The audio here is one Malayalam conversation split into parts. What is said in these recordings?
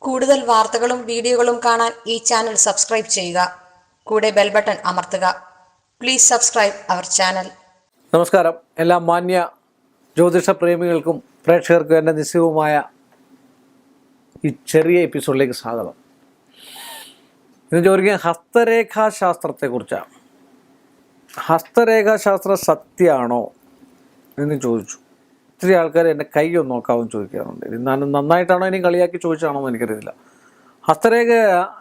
കൂടുതൽ വാർത്തകളും വീഡിയോകളും കാണാൻ ഈ ചാനൽ സബ്സ്ക്രൈബ് ചെയ്യുക. കൂടെ ബെൽ ബട്ടൺ അമർത്തുക. Please subscribe our channel. നമസ്കാരം. എല്ലാ മാന്യ ജ്യോതിഷ പ്രേമികൾക്കും പ്രേക്ഷകർക്കും എന്റെ നിശ്ചയവുമായ ഈ ചെറിയ എപ്പിസോഡിലേക്ക് സ്വാഗതം. ഇന്ന് ചോദിക്കുക ഹസ്തരേഖാശാസ്ത്രത്തെക്കുറിച്ചാണ്. ഹസ്തരേഖാശാസ്ത്രം സത്യമാണോ എന്ന് ചോദിച്ചു. ഒത്തിരി ആൾക്കാർ എന്റെ കൈ ഒന്ന് നോക്കാമെന്ന് ചോദിക്കാറുണ്ട്. എന്നാലും നന്നായിട്ടാണോ ഇനി കളിയാക്കി ചോദിച്ചാണോ എന്ന് എനിക്കറിയില്ല ഹസ്തരേഖ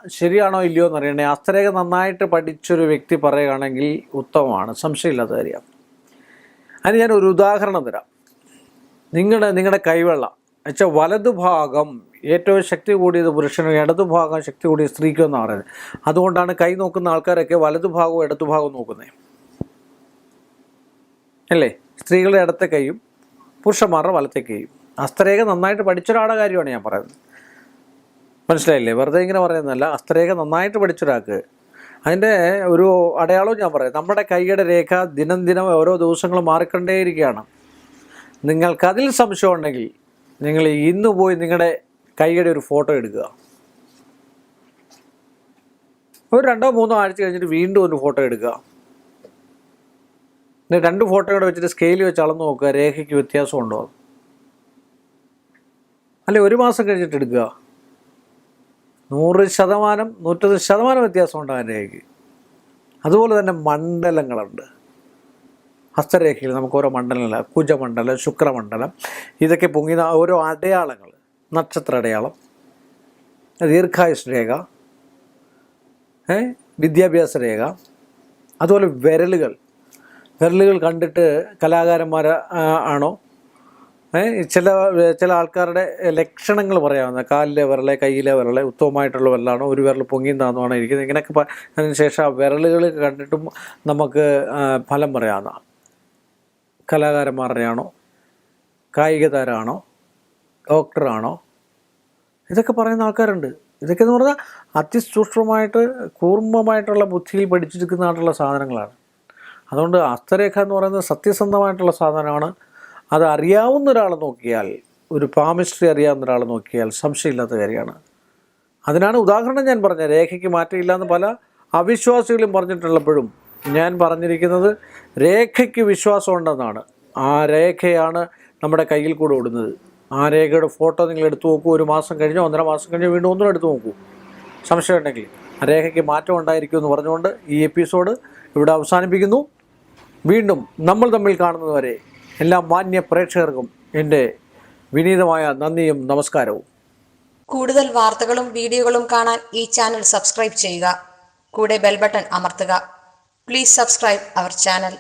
ശരിയാണോ ഇല്ലയോ എന്ന് അറിയണേ ഹസ്തരേഖ നന്നായിട്ട് പഠിച്ചൊരു വ്യക്തി പറയുകയാണെങ്കിൽ ഉത്തമമാണ്. സംശയമില്ലാത്ത കാര്യം. അതിന് ഞാൻ ഒരു ഉദാഹരണം തരാം. നിങ്ങളുടെ നിങ്ങളുടെ കൈവെള്ള. വെച്ചാൽ വലതുഭാഗം ഏറ്റവും ശക്തി കൂടിയത് പുരുഷനും ഇടതുഭാഗം ശക്തി കൂടിയത് സ്ത്രീക്കും എന്നാണ് പറയുന്നത്. അതുകൊണ്ടാണ് കൈ നോക്കുന്ന ആൾക്കാരൊക്കെ വലതുഭാഗവും ഇടതുഭാഗവും നോക്കുന്നത് അല്ലേ? സ്ത്രീകളുടെ ഇടത്തെ കൈയും പുരുഷന്മാരുടെ വലത്തേക്ക് ചെയ്യും ഹസ്തരേഖ നന്നായിട്ട് പഠിച്ചൊരാളുടെ കാര്യമാണ് ഞാൻ പറയുന്നത്. മനസ്സിലായില്ലേ? വെറുതെ ഇങ്ങനെ പറയുന്നതല്ല. ഹസ്തരേഖ നന്നായിട്ട് പഠിച്ചൊരാൾക്ക് അതിന്റെ ഒരു അടയാളവും ഞാൻ പറയാം. നമ്മുടെ കൈയുടെ രേഖ ദിനം ദിനം ഓരോ ദിവസങ്ങളും മാറിക്കൊണ്ടേയിരിക്കുകയാണ്. നിങ്ങൾക്ക് അതിൽ സംശയം ഉണ്ടെങ്കിൽ നിങ്ങൾ ഇന്ന് പോയി നിങ്ങളുടെ കൈയുടെ ഒരു ഫോട്ടോ എടുക്കുക. ഒരു രണ്ടോ മൂന്നോ ആഴ്ച കഴിഞ്ഞിട്ട് വീണ്ടും ഒരു ഫോട്ടോ എടുക്കുക. എന്നിട്ട് രണ്ട് ഫോട്ടോയുടെ വെച്ചിട്ട് സ്കെയിൽ വെച്ച് അളന്ന് നോക്കുക രേഖയ്ക്ക് വ്യത്യാസമുണ്ടോ? അല്ലെ ഒരു മാസം കഴിഞ്ഞിട്ട് എടുക്കുക. നൂറ് ശതമാനം നൂറ്റത് ശതമാനം വ്യത്യാസം ആ രേഖയ്ക്ക്. അതുപോലെ തന്നെ മണ്ഡലങ്ങളുണ്ട്. ഹസ്തരേഖയിൽ നമുക്ക് ഓരോ മണ്ഡലങ്ങൾ കുജമണ്ഡലം ശുക്രമണ്ഡലം ഇതൊക്കെ പൊങ്ങി ഓരോ അടയാളങ്ങൾ നക്ഷത്ര അടയാളം ദീർഘായുസ് രേഖ വിദ്യാഭ്യാസ രേഖ അതുപോലെ വിരലുകൾ വിരലുകൾ കണ്ടിട്ട് കലാകാരന്മാർ ആണോ? ചില ചില ആൾക്കാരുടെ ലക്ഷണങ്ങൾ പറയാവുന്ന കാലിലെ വിരലെ കയ്യിലെ വിരലെ ഉത്തമമായിട്ടുള്ള വിരലാണോ? ഒരു വിരൽ പൊങ്ങിയെന്നാണെന്നാണ് ഇരിക്കുന്നത്? ഇങ്ങനെയൊക്കെ പ- അതിന് ശേഷം ആ വിരലുകൾ കണ്ടിട്ടും നമുക്ക് ഫലം പറയാവുന്ന കലാകാരന്മാരുടെയാണോ കായിക താരമാണോ ഡോക്ടറാണോ? ഇതൊക്കെ പറയുന്ന ആൾക്കാരുണ്ട്. ഇതൊക്കെ എന്ന് പറഞ്ഞാൽ അതിസൂക്ഷ്മമായിട്ട് കൂർമ്മമായിട്ടുള്ള ബുദ്ധിയിൽ പഠിച്ചെടുക്കുന്നതായിട്ടുള്ള സാധനങ്ങളാണ്. അതുകൊണ്ട് ഹസ്തരേഖ എന്ന് പറയുന്നത് സത്യസന്ധമായിട്ടുള്ള സാധനമാണ്. അത് അറിയാവുന്ന ഒരാൾ നോക്കിയാൽ ഒരു പാമിസ്ട്രി അറിയാവുന്ന ഒരാൾ നോക്കിയാൽ സംശയമില്ലാത്ത കാര്യമാണ്. അതിനാണ് ഉദാഹരണം ഞാൻ പറഞ്ഞ രേഖയ്ക്ക് മാറ്റമില്ല എന്ന് പല അവിശ്വാസികളും പറഞ്ഞിട്ടുള്ളപ്പോഴും ഞാൻ പറഞ്ഞിരിക്കുന്നത് രേഖയ്ക്ക് വിശ്വാസം ഉണ്ടെന്നാണ് ആ രേഖയാണ് നമ്മുടെ കയ്യിൽ കൂടെ ഓടുന്നത്. ആ രേഖയുടെ ഫോട്ടോ നിങ്ങൾ എടുത്തു നോക്കൂ. ഒരു മാസം കഴിഞ്ഞോ ഒന്നര മാസം കഴിഞ്ഞോ വീണ്ടും ഒന്നും എടുത്തു നോക്കൂ. സംശയമുണ്ടെങ്കിൽ രേഖയ്ക്ക് മാറ്റം ഉണ്ടായിരിക്കും എന്ന് പറഞ്ഞുകൊണ്ട് ഈ എപ്പിസോഡ് ഇവിടെ അവസാനിപ്പിക്കുന്നു. വീണ്ടും നമ്മൾ തമ്മിൽ കാണുന്നതുവരെ എല്ലാ മാന്യ പ്രേക്ഷകർക്കും എന്റെ വിനീതമായ നന്ദിയും നമസ്കാരവും. കൂടുതൽ വാർത്തകളും വീഡിയോകളും കാണാൻ ഈ ചാനൽ സബ്സ്ക്രൈബ് ചെയ്യുക. കൂടെ ബെൽബട്ടൺ അമർത്തുക. Please subscribe our channel